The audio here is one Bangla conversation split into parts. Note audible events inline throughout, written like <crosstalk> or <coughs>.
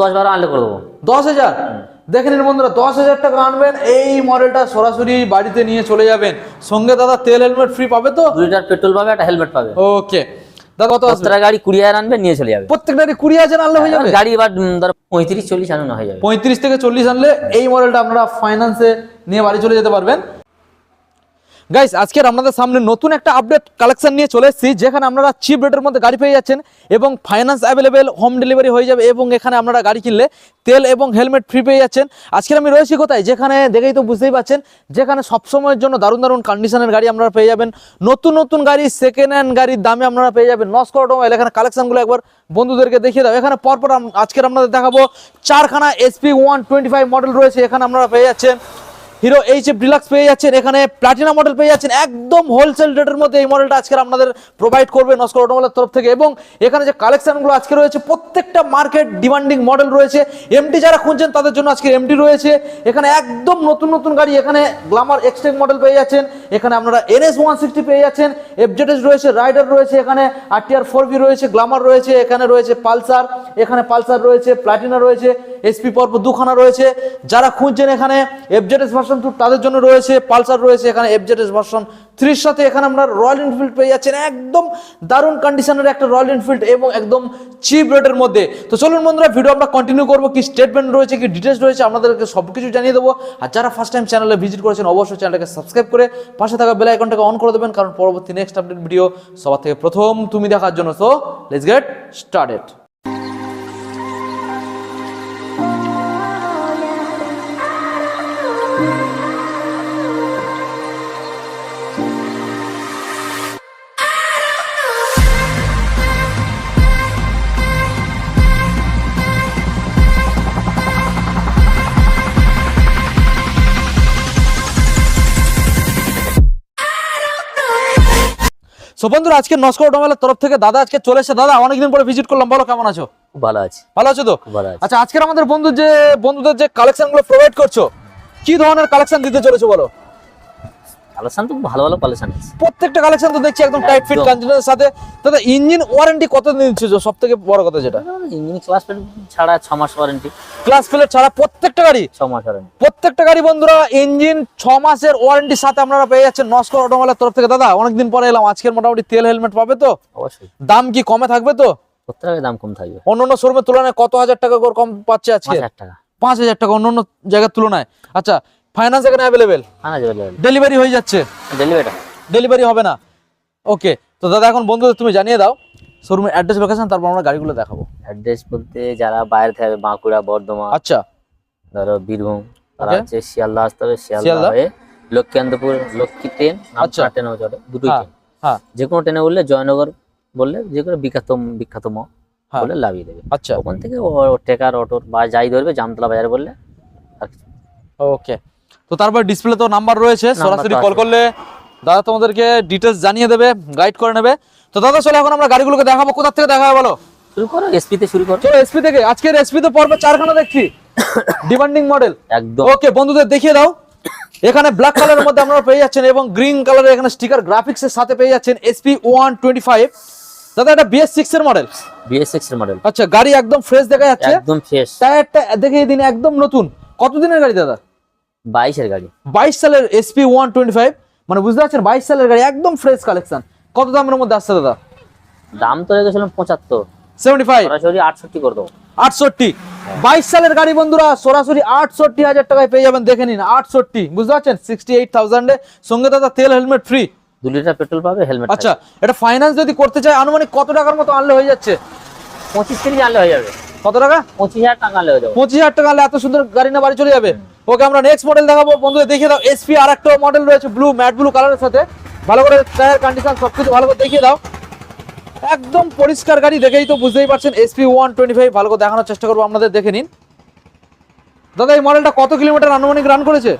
দশ বারো আনলে করে দেবো। দশ হাজার? দেখে নিন বন্ধুরা দশ হাজার টাকা আনবেন এই মডেলটা সরাসরি বাড়িতে নিয়ে চলে যাবেন। সঙ্গে দাদা তেল হেলমেট ফ্রি পাবে তো? দু লিটার পেট্রোল পাবে একটা হেলমেট পাবে। ওকে দাদা কত আসবে? গাড়ি কুড়ি হাজার আনবে নিয়ে চলে যাবে। কুড়ি হাজার আনলে হয়ে যাবে? গাড়ি এবার পঁয়ত্রিশ চল্লিশ হয়ে যাবে। পঁয়ত্রিশ থেকে চল্লিশ আনলে এই মডেলটা আপনারা ফাইন্যান্সে নিয়ে বাড়ি চলে যেতে পারবেন। গাইস আজকের আপনাদের সামনে নতুন একটা আপডেট কালেকশন নিয়ে চলে এসেছি, যেখানে আপনারা চিপ রেটের মধ্যে গাড়ি পেয়ে যাচ্ছেন এবং ফাইন্যান্স অ্যাভেলেবেল হোম ডেলিভারি হয়ে যাবে এবং এখানে আপনারা গাড়ি কিনলে তেল এবং হেলমেট ফ্রি পেয়ে যাচ্ছেন। আজকের আমি রয়েছি কোথায়? যেখানে দেখেই তো বুঝতেই পাচ্ছেন, যেখানে সবসময়ের জন্য দারুণ দারুণ কন্ডিশনের গাড়ি আপনারা পেয়ে যাবেন। নতুন নতুন গাড়ি সেকেন্ড হ্যান্ড গাড়ির দামে আপনারা পেয়ে যাবেন। নস্কর অটোমোবাইল এখানে কালেকশনগুলো একবার বন্ধুদেরকে দেখিয়ে দাও। এখানে পরপর আজকের আপনাদের দেখাবো, চারখানা SP one twenty five model রয়েছে, এখানে আপনারা পেয়ে যাচ্ছেন। হিরো এইচ এফ ডিলাক্স পেয়ে যাচ্ছেন, এখানে প্লাটিনা মডেল পেয়ে যাচ্ছেন, একদম হোলসেল রেটের মধ্যে এই মডেলটা আজকে আপনাদের প্রোভাইড করবে নস্কর অটোমোবাইলের তরফ থেকে। এবং এখানে যে কালেকশনগুলো আজকে রয়েছে, প্রত্যেকটা মার্কেট ডিমান্ডিং মডেল রয়েছে। এমটি যারা খুঁজছেন, তাদের জন্য আজকে এমটি রয়েছে। এখানে একদম নতুন নতুন গাড়ি, এখানে গ্লামার এক্সটেক মডেল পেয়ে যাচ্ছেন। এখানে আপনারা এনএস ওয়ান সিক্সটি পেয়ে যাচ্ছেন। এফজেডএস রয়েছে রাইডার রয়েছে এখানে আরটিআর ফোর বি রয়েছে গ্লামার রয়েছে, এখানে রয়েছে পালসার এখানে পালসার রয়েছে প্লাটিনা রয়েছে এসপি পর্ব দুখানা রয়েছে। যারা খুঁজছেন এখানে এফজেডএস ভার্সন টু তাদের জন্য রয়েছে, পালসার রয়েছে, এখানে এফজেডএস ভার্সন থ্রির সাথে এখানে আমরা রয়্যাল এনফিল্ড পেয়ে যাচ্ছেন একদম দারুণ কন্ডিশনের একটা রয়্যাল এনফিল্ড এবং একদম চিপ রেটের মধ্যে। তো চলুন বন্ধুরা ভিডিও আমরা কন্টিনিউ করব। কি স্টেটমেন্ট রয়েছে, কি ডিটেলস রয়েছে, আপনাদেরকে সব কিছু জানিয়ে দেবো। আর যারা ফার্স্ট টাইম চ্যানেলে ভিজিট করেছেন, অবশ্যই চ্যানেলটাকে সাবস্ক্রাইব করে পাশে থাকা বেল আইকনটাকে অন করে দেবেন। কারণ পরবর্তী নেক্সট আপডেট ভিডিও সবার থেকে প্রথম তুমি দেখার জন্য। So let's get started so বন্ধুরা আজকে নস্কর অটোমোবাইলের তরফ থেকে দাদা আজকে চলে এসে দাদা অনেকদিন পরে ভিজিট করলাম। বলো কেমন আছো? ভালো আছি। ভালো আছো তো? আচ্ছা আজকের আমাদের বন্ধু যে বন্ধুদের যে কালেকশনগুলো প্রোভাইড করছ কি ধরনের কালেকশন দিতে চলেছো বলো? কালেকশন তো ভালো ভালো কালেকশন আছে। প্রত্যেকটা কালেকশন তো দেখছি একদম টাইট ফিট। কন্টেনারের সাথে। দাদা ইঞ্জিন ওয়ারেন্টি কত দিন দিচ্ছ সব থেকে বড় কথা যেটা। ইঞ্জিন ক্লাস ছাড়া ছ মাস ওয়ারেন্টি ক্লাস ফেলের ছাড়া প্রত্যেকটা গাড়ি? ছ মাস ওয়ারেন্টি প্রত্যেকটা গাড়ি বন্ধুরা ইঞ্জিন ছ মাসের ওয়ারেন্টির সাথে আপনারা পেয়ে যাচ্ছেন নস্কর অটোমোবাইলের তরফ থেকে। দাদা অনেকদিন পরে এলাম আজকের মোটামুটি তেল হেলমেট পাবে তো? অবশ্যই। দাম কি কমে থাকবে তো? প্রত্যেকের দাম কম থাকবে। অন্য অন্য শোরুমের তুলনায় কত হাজার টাকা করে কম পাচ্ছে আজকে? হাজার টাকা। পাঁচ হাজার টাকা অন্য অন্য জায়গার তুলনায়। আচ্ছা ফাইন্যান্স এখানে অ্যাভেলেবেল ডেলিভারি হয়ে যাচ্ছে। ডেলিভারিটা ডেলিভারি হবে না। ওকে তো দাদা এখন বন্ধুদের তুমি জানিয়ে দাও শোরুমের অ্যাড্রেস লোকেশন তারপর আমরা গাড়িগুলো দেখাবো। অ্যাড্রেস বলতে যারা বাইরে থেকে বাঁকুড়া বর্ধমান আচ্ছা। ধরো বীরভূম তারা. হচ্ছে শিয়ালদা আসতে হবে শিয়ালদা। হয়ে লক্ষ্মীকান্তপুর লক্ষ্মী ট্রেন আচ্ছা। ট্রেনে চলে দুটোই ট্রেন হ্যাঁ। যে কোনো ট্রেনে বললে জয়নগর বললে যে কোনো বিখ্যাত বিখ্যাতম হ্যাঁ। বলে লাভিয়ে দেবে। আচ্ছা। ওখান থেকে ও টেকার অটোর বা যাই ধরবে জামতলা বাজার বললে আর ওকে তো তারপর ডিসপ্লে তো নাম্বার রয়েছে সরাসরি কল করলে দাদা তোমাদেরকে ডিটেলস জানিয়ে দেবে গাইড করে নেবে। তো দাদা চলো এখন আমরা গাড়িগুলোকে দেখাবো কোথা থেকে দেখাবো বলো? শুরু করো এসপিতে শুরু করো। চলো এসপি থেকে আজকের এসপি তো পর্বে চারখানা দেখছি। <coughs> ডিমান্ডিং মডেল একদম। ওকে বন্ধুদের দেখিয়ে দাও। এখানে ব্ল্যাক কালারের মধ্যে আপনারা পেয়ে যাচ্ছেন এবং গ্রিন কালারের এখানে স্টিকার গ্রাফিক্স এর সাথে পেয়ে যাচ্ছেন এসপি ওয়ান টোয়েন্টি ফাইভ দাদা এটা বিএস সিক্স এর মডেল বিএস সিক্স এর মডেল আচ্ছা গাড়ি একদম ফ্রেশ দেখা যাচ্ছে। একদম ফ্রেশ টায়ারটা দেখিয়ে দিন একদম নতুন। কত দিনের গাড়ি দাদা? বাইশের গাড়ি। বাইশ সালের এসপি ওয়ান টোয়েন্টি ফাইভ মানে বুঝতে পারছেন বাইশ সালের গাড়ি একদম ফ্রেশ কালেকশন কত দামের মধ্যে আসছে দাদা? দাম তো রেখেছিলাম পঁচাত্তর। সেভেন্টি ফাইভ সরাসরি আটষট্টি করে দেবো। আটষট্টি। বাইশ সালের গাড়ি বন্ধুরা সরাসরি আটষট্টি হাজার টাকায় পেয়ে যাবেন দেখে নিন আটষট্টি। বুঝতে পারছেন? সিক্সটি এইট থাউজেন্ডে সঙ্গে দাদা তেল হেলমেট ফ্রি দু লিটার পেট্রোল পাবে হেলমেট আচ্ছা এটা ফাইন্যান্স যদি করতে চায় আনুমানিক কত টাকার মতো আনলে হয়ে যাচ্ছে? পঁচিশ আনলে হয়ে যাবে। কত টাকা? পঁচিশ হাজার টাকা আনলে হয়ে যাবে। পঁচিশ হাজার টাকা আনলে এত সুন্দর গাড়ি না বাড়ি চলে যাবে? ওকে আমরা নেক্সট মডেল দেখাবো। বন্ধুদের দেখিয়ে দাও এসপি আর একটা মডেল রয়েছে ব্লু ম্যাট ব্লু কালারের সাথে। ভালো করে টায়ার কন্ডিশন সবকিছু ভালো করে দেখিয়ে দাও। একদম পরিষ্কার গাড়ি দেখেই তো বুঝতেই পারছেন এসপি ওয়ান টোয়েন্টি ফাইভ ভালো করে দেখানোর চেষ্টা করব আপনাদের দেখে নিন। দাদা এই মডেলটা কত কিলোমিটার আনুমানিক রান করেছে?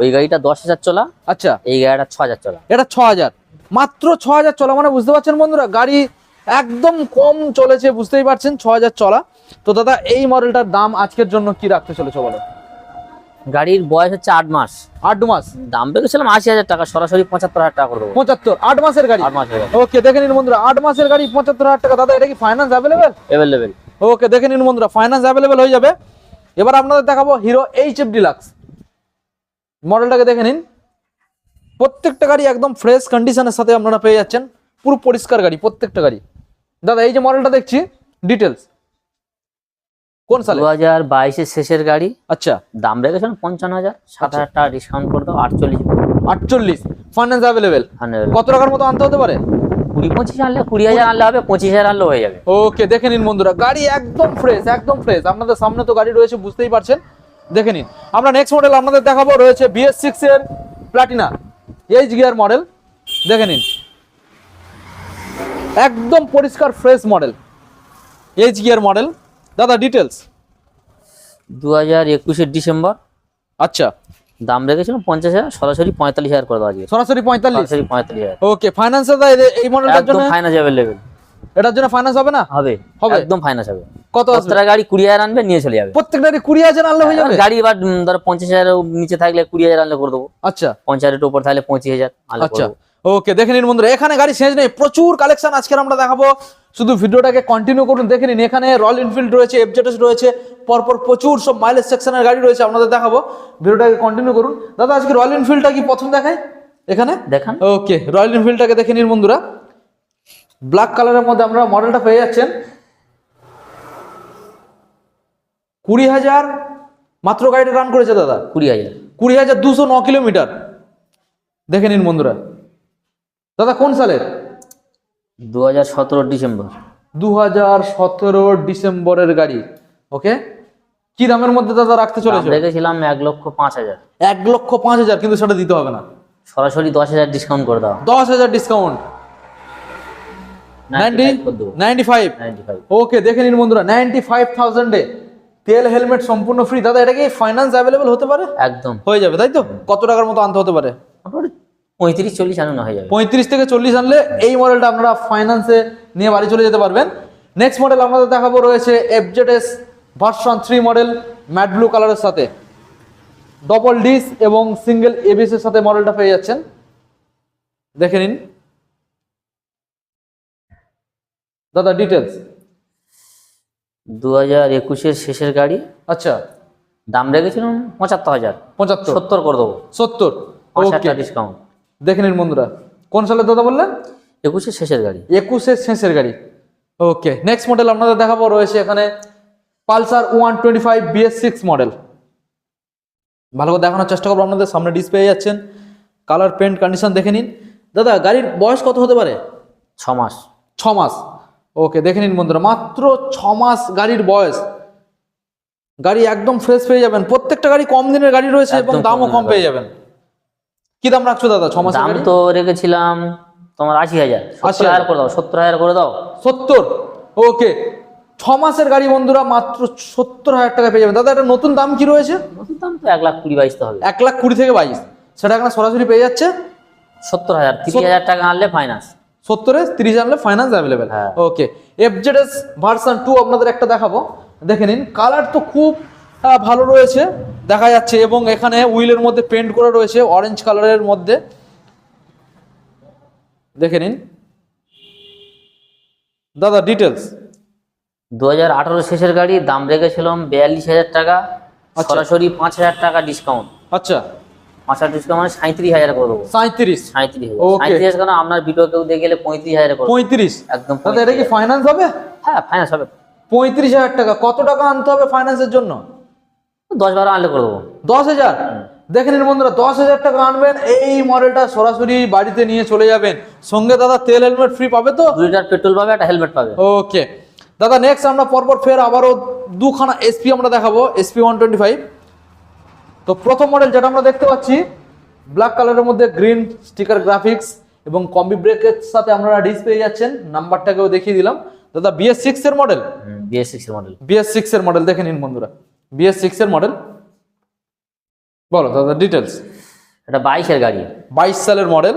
ওই গাড়িটা দশ হাজার চলা আচ্ছা। এই গাড়িটা ছ হাজার চলা। এটা ছ হাজার। মাত্র ছ হাজার চলা মানে বুঝতে পারছেন বন্ধুরা গাড়ি একদম কম চলেছে বুঝতেই পারছেন ছ হাজার চলা। তো দাদা এই মডেলটার দাম আজকের জন্য কি রাখতে চলেছে বলো? গাড়ির বয়স হচ্ছে আট মাস। আট মাস? দাম রেখেছিলাম আশি হাজার টাকা সরাসরি পঁচাত্তর হাজার টাকা করে দেবো। পঁচাত্তর আট মাসের গাড়ি? আট মাস গেছে ওকে দেখে নিন বন্ধুরা আট মাসের গাড়ি পঁচাত্তর হাজার টাকা। দাদা এটা কি ফাইন্যান্স অ্যাভেলেবেল অ্যাভেলেবেল ওকে দেখে নিন বন্ধুরা ফাইন্যান্স অ্যাভেলেবেল হয়ে যাবে। এবার আপনাদের দেখাবো হিরো এইচ এফ ডিলাক্স মডেলটাকে দেখে নিন। প্রত্যেকটা গাড়ি একদম ফ্রেশ কন্ডিশনের সাথে আপনারা পেয়ে যাচ্ছেন। পুরো পরিষ্কার গাড়ি প্রত্যেকটা গাড়ি। দাদা এই যে মডেলটা দেখছি ডিটেলস কোন সালে? দু হাজার বাইশের শেষের গাড়ি। আচ্ছা। দাম রেখেছেন পঞ্চান্ন হাজার। সাত হাজার টাকা ডিসকাউন্ট করে দাও আটচল্লিশ। আটচল্লিশ। ফাইন্যান্স অ্যাভেলেবেল হান্ড্রেড কত টাকার মতো আনতে হতে পারে? কুড়ি পঁচিশ আনলে কুড়ি হাজার আনলে হবে পঁচিশ হাজার আনলেও হয়ে যাবে। ওকে দেখে নিন বন্ধুরা গাড়ি একদম ফ্রেশ একদম ফ্রেশ আপনাদের সামনে তো গাড়ি রয়েছে বুঝতেই পারছেন। দেখে নিন। আমরা নেক্সট মডেল আপনাদের দেখাবো রয়েছে বিএস সিক্স এর প্লাটিনা এইচ গিয়ার মডেল দেখে নিন। একদম পরিষ্কার fresh model H gear model দাদা ডিটেলস দু হাজার একুশের ডিসেম্বর। আচ্ছা। দাম রেখেছিলাম পঞ্চাশ হাজার সরাসরি পঁয়তাল্লিশ হাজার করে দেওয়া আজকে সরাসরি পঁয়তাল্লিশ? সরাসরি পঁয়তাল্লিশ হাজার। ওকে ফাইন্যান্সে এই মডেলটার জন্য? ফাইনাস অ্যাভেলেবেল এটার জন্য ফাইন্যান্স হবে না? হবে হবে? একদম ফাইনাস হবে। কত আসবে? গাড়ি কুড়ি হাজার আনবে নিয়ে চলে যাবে। প্রত্যেকটা কুড়ি হাজার আনলে হয়ে যাবে? গাড়ি এবার ধরো পঞ্চাশ হাজার নিচে থাকলে কুড়ি হাজার আনলে করে দেবো। আচ্ছা। পঞ্চাশ হাজারের উপর থাকলে পঁচিশ হাজার আচ্ছা। ওকে দেখে নিন বন্ধুরা এখানে গাড়ি শেষ নেই প্রচুর কালেকশন আজকে আমরা দেখাবো। শুধু ভিডিওটাকে কন্টিনিউ করুন দেখে নিন এখানে রয়্যাল এনফিল্ড রয়েছে এফজেটস রয়েছে পরপর প্রচুর সব মাইলেজ সেকশনের গাড়ি রয়েছে আপনাদের দেখাবো। ভিডিওটাকে কন্টিনিউ করুন। দাদা আজকে রয়্যাল এনফিল্ডটা কি প্রথম দেখায়? এখানে? দেখান। ওকে রয়্যাল এনফিল্ডটাকে দেখে নিন বন্ধুরা। ব্ল্যাক কালারের মধ্যে আমরা মডেলটা পেয়ে যাচ্ছেন। কুড়ি হাজার মাত্র গাড়িটা রান করেছে দাদা। কুড়ি হাজার। কুড়ি হাজার দুশো ন কিলোমিটার। দেখে নিন বন্ধুরা। দাদা কোন সালের? দু হাজার সতেরো ডিসেম্বর। দু হাজার সতেরো ডিসেম্বরের গাড়ি ওকে? কি দামের মধ্যে দাদা রাখতে চলেছে? রেখেছিলাম এক লক্ষ পাঁচ হাজার। এক লক্ষ পাঁচ হাজার কিন্তু সেটা দিতে হবে না। সরাসরি দশ হাজার ডিসকাউন্ট করে দাও। দশ হাজার ডিসকাউন্ট ওকে দেখে নিন বন্ধুরা নাইনটি ফাইভ থাউজেন্ডে তেল হেলমেট সম্পূর্ণ ফ্রি দাদা এটা কি ফাইন্যান্স অ্যাভেলেবল হতে পারে? একদম। হয়ে যাবে তাই তো? কত টাকার মতো আনতে হতে পারে? পঁয়ত্রিশ চল্লিশ আনানো হয়ে যাবে। পঁয়ত্রিশ থেকে চল্লিশ আনলে এই মডেলটা আপনারা ফাইন্যান্সে নিয়ে বাড়ি চলে যেতে পারবেন। নেক্সট মডেল আপনাদের দেখাবো রয়েছে FZS version three model matte blue কালারের সাথে। ডবল ডিস এবং সিঙ্গেল এবিএস এর সাথে মডেলটা পেয়ে যাচ্ছেন। দেখে নিন। দাদা ডিটেলস দু হাজার একুশের শেষের গাড়ি। আচ্ছা। দাম রেখেছিলাম পঁচাত্তর হাজার। পঁচাত্তর। সত্তর করে দেবো। সত্তর। ডিসকাউন্ট দেখে নিন বন্ধুরা। কোন সালের দাদা বললেন? একুশের শেষের গাড়ি। একুশের শেষের গাড়ি। ওকে নেক্সট মডেল আপনাদের দেখাবো। রয়েছে এখানে Pulsar one twenty five BS six model ভালো করে দেখানোর চেষ্টা করব আপনাদের সামনে ডিসপ্লে যাচ্ছেন। কালার পেন্ট কন্ডিশন দেখে নিন। দাদা গাড়ির বয়স কত হতে পারে? ছ মাস। ছ মাস। ওকে দেখে নিন বন্ধুরা মাত্র ছ মাস গাড়ির বয়স। গাড়ি একদম ফ্রেশ পেয়ে যাবেন। প্রত্যেকটা গাড়ি কম দিনের গাড়ি রয়েছে এবং একদম দামও কম পেয়ে যাবেন। কি দাম রাখছো দাদা? ছ মাসের দাম গাড়ি? তো রেখেছিলাম তোমার আশি হাজার আশি সত্তর হাজার। হাজার করে দাও সত্তর হাজার করে দাও। সত্তর? ওকে। ছ মাসের গাড়ি বন্ধুরা মাত্র সত্তর হাজার টাকা পেয়ে যাবেন। দাদা এটা নতুন দাম কি রয়েছে? নতুন দাম তো এক লাখ কুড়ি বাইশ তো হবে। এক লাখ কুড়ি থেকে বাইশ। সেটা এখানে সরাসরি পেয়ে যাচ্ছে? সত্তর হাজার তিরিশ হাজার টাকা আনলে ফাইন্যান্স সত্তরে তিরিশ আনলে ফাইন্যান্স অ্যাভেলেবেল হ্যাঁ। ওকে। এফজেডএস ভার্সন টু আপনাদের একটা দেখাবো। দেখে নিন কালার তো খুব ভালো রয়েছে দেখা যাচ্ছে। এবং এখানে উইলের মধ্যে পেন্ট করা রয়েছে অরেঞ্জ কালারের মধ্যে। দেখে নিন। দাদা ডিটেলস দু হাজার আঠারো শেষের গাড়ি দাম রেখেছিলাম বিয়াল্লিশ হাজার টাকা। আচ্ছা। সরাসরি পাঁচ হাজার টাকা ডিসকাউন্ট আচ্ছা। পাঁচ হাজার ডিসকাউন্ট মানে সাঁত্রিশ হাজার করে দেবো। সাঁত্রিশ সাঁত্রিশ হাজার সাঁত্রিশ কেন আপনার ভিডিও কেউ দেখে গেলে পঁয়ত্রিশ হাজার পঁয়ত্রিশ। একদম এটা কি ফাইন্যান্স হবে? হ্যাঁ ফাইন্যান্স হবে। পঁয়ত্রিশ হাজার টাকা। কত টাকা আনতে হবে ফাইন্যান্সের জন্য? দশ বারো আনলে করে দেবো। দশ হাজার? দেখে নিন বন্ধুরা দশ হাজার টাকা আনবেন এই মডেলটা সরাসরি বাড়িতে নিয়ে চলে যাবেন। সঙ্গে দাদা তেল হেলমেট ফ্রি পাবে তো? দু লিটার পেট্রোল পাবে একটা হেলমেট পাবে। ওকে দাদা নেক্সট আমরা পরপর ফের আবারও দুখানা এসপি আমরা দেখাবো এসপি ওয়ান টোয়েন্টি ফাইভ তো প্রথম মডেল যেটা আমরা দেখতে পাচ্ছি ব্ল্যাক কালারের মধ্যে গ্রিন স্টিকার গ্রাফিক্স এবং কম্বি ব্রেকের সাথে আপনারা ডিস পেয়ে যাচ্ছেন নাম্বারটাকেও দেখিয়ে দিলাম। দাদা বিএস সিক্স এর মডেল বিএস সিক্স এর মডেল বিএস সিক্স এর মডেল দেখে নিন বন্ধুরা। বিএস সিক্স এর মডেল বলো দাদা ডিটেলস এটা বাইশের গাড়ি। বাইশ সালের মডেল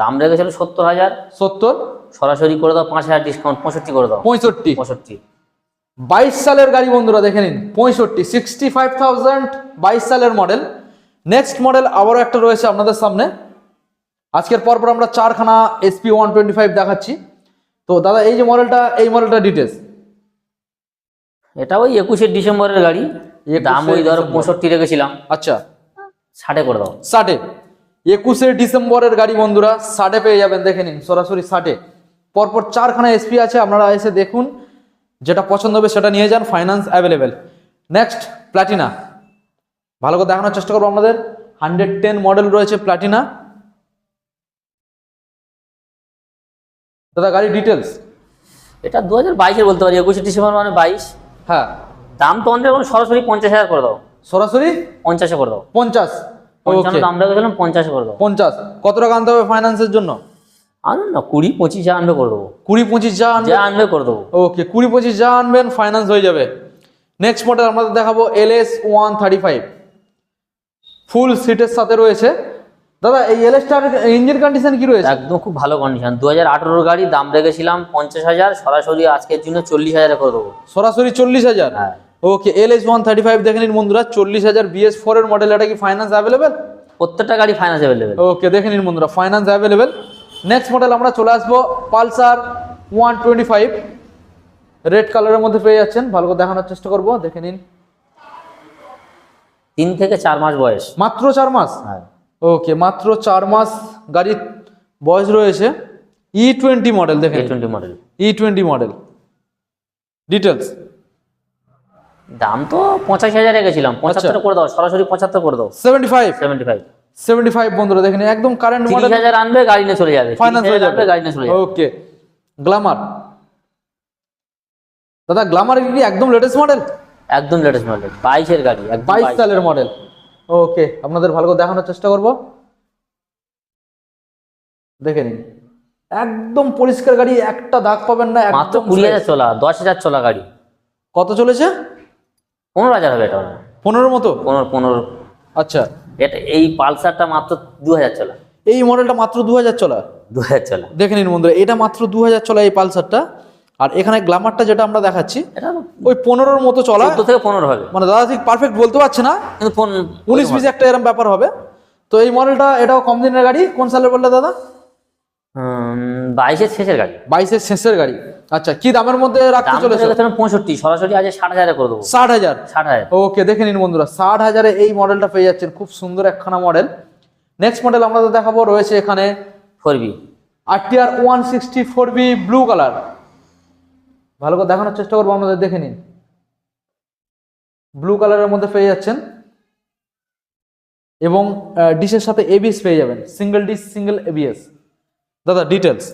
দাম রেখেছিল সত্তর হাজার। সত্তর? সরাসরি করে দাও পাঁচ হাজার ডিসকাউন্ট পঁয়ষট্টি করে দাও। পঁয়ষট্টি। পঁয়ষট্টি। বাইশ সালের গাড়ি বন্ধুরা দেখে নিন পঁয়ষট্টি সিক্সটি ফাইভ থাউজেন্ড বাইশ সালের মডেল নেক্সট মডেল আবারও একটা রয়েছে আপনাদের সামনে। আজকের পরপর আমরা চারখানা এসপি ওয়ান টোয়েন্টি ফাইভ দেখাচ্ছি। তো দাদা এই যে মডেলটা এই মডেলটা ডিটেলস এটা ওই একুশে ডিসেম্বরের গাড়ি। দাম ওই ধরো পঁয়ষট্টি রেখেছিলাম আচ্ছা। ষাটে করে দাও। ষাটে। একুশে ডিসেম্বরের গাড়ি বন্ধুরা ষাটে পেয়ে যাবেন দেখে নিন সরাসরি ষাটে। পরপর চারখানা এসপি আছে আপনারা এসে দেখুন যেটা পছন্দ হবে সেটা নিয়ে যান ফাইন্যান্স অ্যাভেলেবেল নেক্সট প্ল্যাটিনা ভালো করে দেখানোর চেষ্টা করব আমাদের হান্ড্রেড টেন মডেল রয়েছে প্ল্যাটিনা দাদা গাড়ি ডিটেলস এটা দু হাজার বাইশের বলতে পারি একুশে ডিসেম্বর মানে বাইশ। হ্যাঁ। দাম তো এখন সরাসরি পঞ্চাশ হাজার করে দাও। সরাসরি? পঞ্চাশে করে দাও। পঞ্চাশ। পঞ্চান্ন করে দাও। পঞ্চাশ। কত টাকা আনতে হবে ফাইন্যান্সের জন্য? আনুন না কুড়ি পঁচিশ যা আনবে করে দেবো। কুড়ি পঁচিশ যা আনবে? আনবে করে দেবো। ওকে কুড়ি পঁচিশ যা আনবেন ফাইন্যান্স হয়ে যাবে। নেক্সট মডেল আমাদের দেখাবো L S one thirty five full সিটের সাথে রয়েছে। দাদা এই এল এসটার ইঞ্জিন কন্ডিশন কি রয়েছে? একদম খুব ভালো কন্ডিশন দু হাজার গাড়ি দাম রেখেছিলাম পঞ্চাশ হাজার সরাসরি আজকের জন্য চল্লিশ হাজারে করে দেবো। সরাসরি চল্লিশ হাজার? হ্যাঁ। Okay L S one thirty five দেখে নিন বন্ধুরা চল্লিশ হাজার বিএস ফোর এর মডেল এটা কি ফাইন্যান্স অ্যাভেলেবেল প্রত্যেকটা গাড়ি ফাইন্যান্স অ্যাভেলেবেল ওকে দেখে নিন বন্ধুরা ফাইন্যান্স অ্যাভেলেবেল নেক্সট মডেল আমরা চলে আসব Pulsar one twenty five red কালারের মধ্যে পেয়ে যাচ্ছেন ভালো করে দেখানোর চেষ্টা করব দেখে নিন। তিন থেকে চার মাস বয়স। মাত্র চার মাস? হ্যাঁ। ওকে মাত্র চার মাস গাড়ির বয়স রয়েছে ই টোয়েন্টি মডেল দেখেন। Twenty model E twenty model details দাম তো পঁচাশি হাজার রেখেছিলাম পঁচাত্তর করে দাও সরাসরি পঁচাত্তর করে দাও। Seventy five seventy five seventy five বন্ধুরা দেখেন একদম কারেন্ট মডেল হাজার আনবে গাড়ি নিয়ে চলে যাবে। 30,000 হয়ে যাবে। গাড়ি নিয়ে চলে যাবে। ওকে গ্লামার দাদা গ্লামার কি একদম লেটেস্ট মডেল একদম লেটেস্ট মডেল বাইশের গাড়ি বাইশ 22 সালের মডেল ওকে আপনাদের ভালো করে দেখানোর চেষ্টা করব। দেখে নিন। একদম পরিষ্কার গাড়ি একটা দাগ পাবেন না মাত্র একদম কুড়ি হাজার চলা দশ হাজার চলা গাড়ি। কত চলেছে? পনেরো হাজার হবে এটা পনেরো মতো? পনেরো পনেরো। আচ্ছা। এটা এই পালসারটা মাত্র দু হাজার চলা। এই মডেলটা মাত্র দু হাজার চলা? দু হাজার চলা। দেখে নিন বন্ধুরা এটা মাত্র দু হাজার চলা এই পালসারটা। আর এখানে গ্লামারটা যেটা আমরা দেখাচ্ছি এটা ওই পনেরোর মতো চলা। চোদ্দ থেকে পনেরো হবে। মানে দাদা ঠিক পারফেক্ট বলতে পারছে না। কিন্তু উনিশ বিশ একটা এরকম ব্যাপার হবে। তো এই মডেলটা এটাও কম দিনের গাড়ি? কোন সালে বললে দাদা? বাইশের শেষের গাড়ি। বাইশের শেষের গাড়ি। আচ্ছা কি দামের মধ্যে রাখতে চলেছে? পঁয়ষট্টি সরাসরি আজ ষাট হাজারে করে দেবো। ষাট হাজার? ষাট হাজার। ওকে দেখে নিন বন্ধুরা ষাট হাজারে এই মডেলটা পেয়ে যাচ্ছেন। খুব সুন্দর একখানা মডেল নেক্সট মডেল আমরা দেখাবো রয়েছে এখানে four B. RTR one sixty four B blue colour ভালো করে দেখানোর চেষ্টা করব আমাদের দেখে নিন। ব্লু কালারের মধ্যে পেয়ে যাচ্ছেন। এবং ডিশের সাথে এবিএস পেয়ে যাবেন। সিঙ্গেল ডিশ সিঙ্গেল এবিএস দাদা ডিটেলস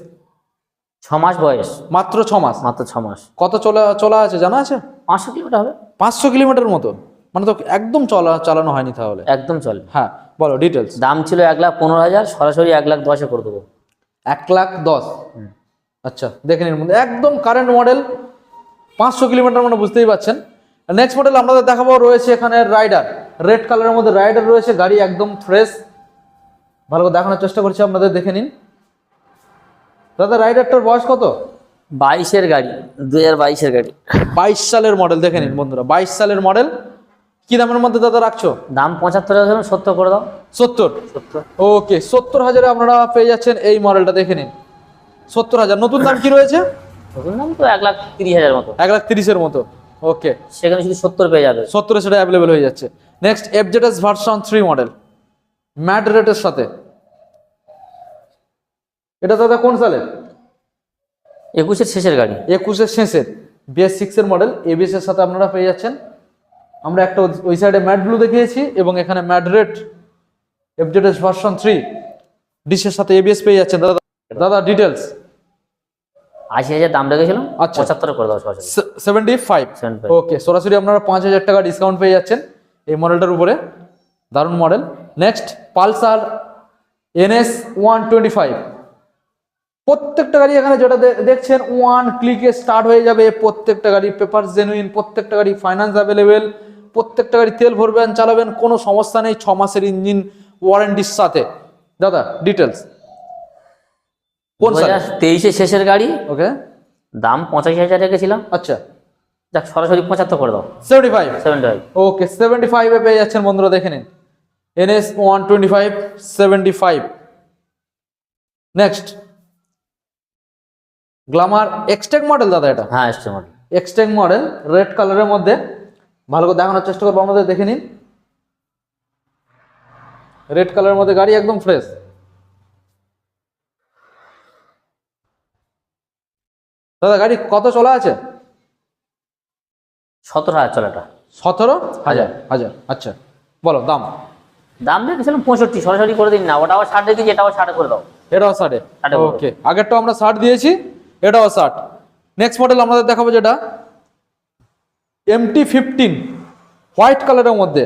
ছ মাস বয়স। মাত্র ছ মাস? মাত্র ছ মাস। কত চলা চলা আছে জানা আছে? পাঁচশো কিলোমিটার হবে। পাঁচশো কিলোমিটার মতো? মানে তো একদম চলা চালানো হয়নি তাহলে। একদম চলে। হ্যাঁ বলো ডিটেলস দাম ছিল এক লাখ পনেরো হাজার সরাসরি এক লাখ দশে করে দেবো। এক লাখ দশ? আচ্ছা দেখে নিন বন্ধু, একদম কারেন্ট মডেল পাঁচশো কিলোমিটার মানে বুঝতেই পারছেন নেক্সট মডেল আমাদের দেখাবো রয়েছে এখানে রাইডার রেড কালারের মধ্যে রাইডার রয়েছে গাড়ি একদম ফ্রেশ ভালো করে দেখানোর চেষ্টা করছি আপনাদের দেখে নিন। দাদা রাইডারটার বয়স কত? বাইশের গাড়ি দু হাজার বাইশের গাড়ি। বাইশ সালের মডেল দেখে নিন বন্ধুরা বাইশ সালের মডেল কি দামের মধ্যে দাদা রাখছো? দাম পঁচাত্তর হাজার সত্তর করে দাও। সত্তর? সত্তর। ওকে সত্তর হাজারে আপনারা পেয়ে যাচ্ছেন এই মডেলটা দেখে নিন। সত্তর হাজার। নতুন দাম কি রয়েছে? নতুন দাম তো এক লাখ তিরিশ হাজার মতো। এক লাখ তিরিশের মতো। ওকে সেখানে শুধু সত্তর পেয়ে যাবে। সত্তরে সেটা অ্যাভেলেবেল হয়ে যাচ্ছে। Next FZS version three model matte রেটের সাথে। এটা দাদা কোন সালের? একুশের শেষের গাড়ি। একুশের শেষের। বিএস সিক্সের মডেল এবিএস এর সাথে আপনারা পেয়ে যাচ্ছেন। আমরা একটা ওই- সাইডে ম্যাট ব্লু দেখিয়েছি এবং এখানে matte red FZS version three ডিশের সাথে এবিএস পেয়ে যাচ্ছেন। দাদা দাদা ডিটেলস আশি হাজার দাম রেখেছিলাম আচ্ছা। পঁচাত্তর করে দাও সেভেন্টি ফাইভ 75 ওকে সরাসরি আপনারা পাঁচ হাজার টাকা ডিসকাউন্ট পেয়ে যাচ্ছেন এই মডেলটার উপরে। দারুণ model next Pulsar NS one twenty five প্রত্যেকটা গাড়ি এখানে যেটা দেখছেন ওয়ান ক্লিকে স্টার্ট হয়ে যাবে। প্রত্যেকটা গাড়ি পেপার জেনুইন প্রত্যেকটা গাড়ি ফাইন্যান্স অ্যাভেলেবেল প্রত্যেকটা গাড়ি তেল ভরবেন চালাবেন কোনো সমস্যা নেই ছ মাসের ইঞ্জিন ওয়ারেন্টির সাথে। দাদা ডিটেলস কোন তেইশের শেষের গাড়ি। ওকে। দাম পঁচাশি হাজার রেখেছিলাম। আচ্ছা। যাক সরাসরি পঁচাত্তর করে দাও। Seventy five seventy five okay seventy ফাইভে পেয়ে যাচ্ছেন বন্ধুরা দেখে নিন। NS one twenty five seventy five next glamour Xtec model দাদা এটা? হ্যাঁ এসছে মডেল এক্সটেং মডেল রেড কালারের মধ্যে। ভালো করে দেখানোর চেষ্টা করব আমাদের দেখে নিন। রেড কালারের মধ্যে গাড়ি একদম ফ্রেশ দাদা গাড়ি কত চলা আছে? সতেরো হাজার চলাটা। সতেরো? হাজার। হাজার আচ্ছা। বলো দাম? দাম রেখেছিলাম পঁয়ষট্টি সরাসরি করে দিন না ওটা আবার ষাট রেখেছি এটাও ষাটে করে দাও। এটাও ষাটে? ষাটে ওকে আগেরটা আমরা ষাট দিয়েছি এটাও ষাট। নেক্সট মডেল আমাদের দেখাবো যেটা। এমটি ফিফটিন হোয়াইট কালারের মধ্যে।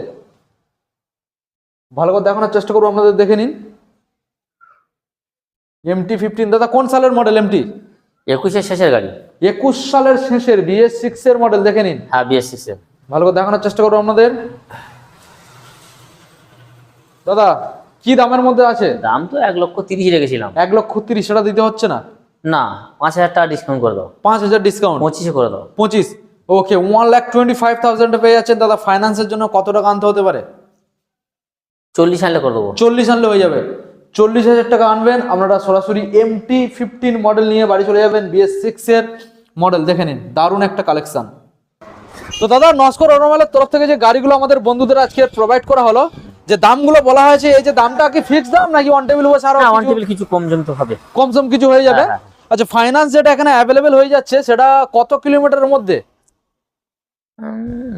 ভালো করে দেখানোর চেষ্টা করব আপনাদের দেখে নিন। এমটি ফিফটিন দাদা কোন সালের মডেল এমটি একুশের শেষের গাড়ি। একুশ সালের শেষের বিএস সিক্স এর মডেল দেখে নিন। হ্যাঁ বিএস সিক্সের ভালো করে দেখানোর চেষ্টা করব আপনাদের। দাদা কি দামের মধ্যে আছে? দাম তো এক লক্ষ তিরিশ রেখেছিলাম। এক লক্ষ তিরিশ সেটা দিতে হচ্ছে না? না পাঁচ হাজার টাকা ডিসকাউন্ট করে দাও। পাঁচ হাজার ডিসকাউন্ট পঁচিশে করে দাও। পঁচিশ? Okay one lakh twenty five থাউজেন্ডে পেয়ে যাচ্ছেন। দাদা ফাইন্যান্সের জন্য কত টাকা আনতে হতে পারে? চল্লিশ আনলে করে দেবো। চল্লিশ আনলে হয়ে যাবে। চল্লিশ হাজার টাকা আনবেন। আপনারা সরাসরি এমটি ফিফটিন মডেল নিয়ে বাড়ি চলে যাবেন বিএস সিক্স এর মডেল দেখে নিন দারুণ একটা কালেকশন তো দাদা নস্কর অরমালের তরফ থেকে যে গাড়িগুলো আমাদের বন্ধুদের আজকে প্রোভাইড করা হলো যে দামগুলো বলা হয়েছে এই যে দামটা কি ফিক্স দাম নাকি অন টেবিল বসে আরও না ওয়ান টেবিল কিছু কম তো হবে। কম সম কিছু হয়ে যাবে? হ্যাঁ, আচ্ছা ফাইন্যান্স যেটা এখানে অ্যাভেলেবেল হয়ে যাচ্ছে সেটা কত কিলোমিটারের মধ্যে?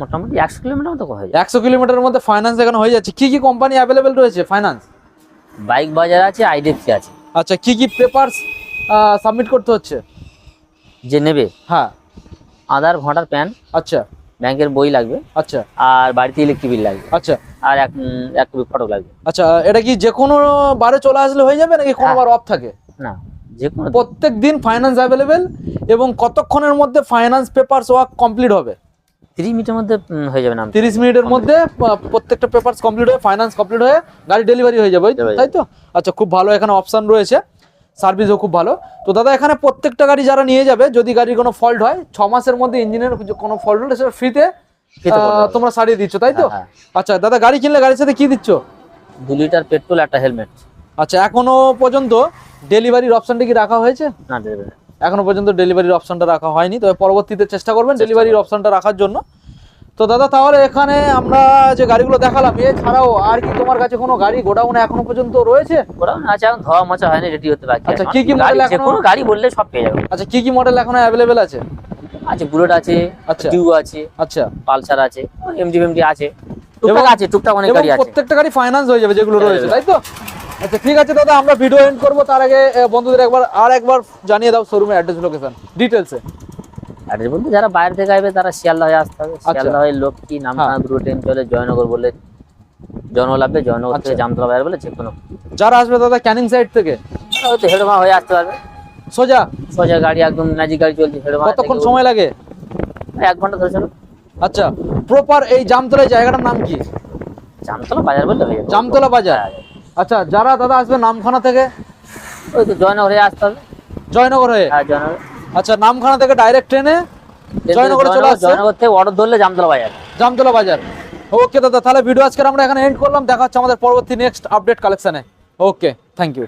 মোটামুটি একশো কিলোমিটার মতো হয়ে যায় একশো কিলোমিটারের মধ্যে ফাইন্যান্স এখানে হয়ে যাচ্ছে। কি কি কোম্পানি অ্যাভেলেবেল রয়েছে ফাইন্যান্স বাইক বাজার আছে আইডিএফসি আছে। আচ্ছা কি কি পেপারস সাবমিট করতে হচ্ছে? যে নেবে? হ্যাঁ। Aadhaar voter PAN. আচ্ছা। ব্যাংকের বই লাগবে। আচ্ছা। আর বাড়িতে ইলেকট্রিক বিল লাগবে। আচ্ছা। আর এক এক কপি ফটো লাগবে। আচ্ছা এটা কি যে কোনো বারে চলে আসলে হয়ে যাবে নাকি কোনো হ্যাঁ। বার অফ থাকে? না যে কোনো প্রত্যেক দিন ফাইন্যান্স অ্যাভেলেবেল এবং কতক্ষণের মধ্যে ফাইন্যান্স পেপারস ওয়ার্ক কমপ্লিট হবে? তিরিশ মিনিটের মধ্যে হয়ে যাবে না তিরিশ মিনিটের মধ্যে প্রত্যেকটা পেপারস কমপ্লিট হয়ে ফাইন্যান্স কমপ্লিট হয়ে গাড়ি ডেলিভারি হয়ে যাবে? হয়ে। তাই তো? আচ্ছা খুব ভালো এখানে অপশন রয়েছে। সার্ভিসও খুব ভালো। তো দাদা এখানে প্রত্যেকটা গাড়ি যারা নিয়ে যাবে যদি গাড়ির কোনো ফল্ট হয় ছ মাসের মধ্যে ইঞ্জিনের কোনো ফল্ট হলে সেটা ফ্রিতে তোমরা সারিয়ে দিচ্ছ তাই তো? হ্যাঁ, আচ্ছা দাদা গাড়ি কিনলে গাড়ির সাথে কি দিচ্ছ? দু লিটার পেট্রোল একটা হেলমেট আচ্ছা এখনও পর্যন্ত ডেলিভারির অপশনটা কি রাখা হয়েছে? না না। এখনও পর্যন্ত ডেলিভারির অপশনটা রাখা হয়নি। তবে পরবর্তীতে চেষ্টা করবেন ডেলিভারির অপশনটা রাখার জন্য। তো দাদা তাহলে এখানে আমরা যে গাড়িগুলো দেখালাম এছাড়াও আর কি তোমার কাছে কোনো গাড়ি গোডাউনে এখনও পর্যন্ত রয়েছে? ওরা না আছে এখন ধোয়া মোছা হয়নি রেডি হতে বাকি আচ্ছা, কি কি যে এখনো- কোনো গাড়ি বললে সব পেয়ে যাবে। আচ্ছা কি কি মডেল এখনও অ্যাভেলেবেল আছে? আছে বুলেট আছে আচ্ছা। ডিউ আছে আচ্ছা। পালসার আছে এমডি এমডি আছে। টুকটাক আছে টুকটাক অনেক গাড়ি আছে। প্রত্যেকটা গাড়ি ফাইন্যান্স হয়ে যাবে যেগুলো রয়েছে তাই তো? আচ্ছা ঠিক আছে দাদা আমরা ভিডিও এন্ড করব। তার আগে বন্ধুদের একবার আর একবার জানিয়ে দাও শোরুমের অ্যাড্রেস লোকেশন ডিটেলসে অ্যাড্রেস বলতে যারা বাইরে থেকে আসবে তারা শিয়ালদা হয়ে আসতে হবে। আচ্ছা। শিয়ালদা হয়ে লক্ষ্মী নামখানা দুটো ট্রেন চলে জয়নগর বলে জয়নগর লাগবে জয়নগর থেকে আচ্ছা। জামতলা বাইরে বলে যে কোনো যারা আসবে দাদা ক্যানিং সাইড থেকে? হয়তো হেডমা হয়ে আসতে পারবে। সোজা? সোজা গাড়ি একদম ম্যাজিক গাড়ি চলছে হেডমা কতক্ষণ সময় লাগে? এক ঘণ্টা ধরে চলো আচ্ছা প্রপার এই জামতলা জায়গাটার নাম কি? জামতলা বাজার বললে হয়ে জামতলা বাজার? আচ্ছা যারা দাদা আসবে নামখানা থেকে? ওই তো জয়নগর হয়ে আসতে হবে। জয়নগর হয়ে? হ্যাঁ জয়নগর। আচ্ছা নামখানা থেকে ডাইরেক্ট ট্রেনে জয়নগরে চলে আসছে? জয়নগর থেকে অর্ডার ধরলে জামতলা বাজার। জামতলা বাজার। ওকে দাদা তাহলে ভিডিও আজকে আমরা এখানে এন্ড করলাম। দেখা হচ্ছে আমাদের পরবর্তী নেক্সট আপডেট কালেকশনে ওকে থ্যাংক ইউ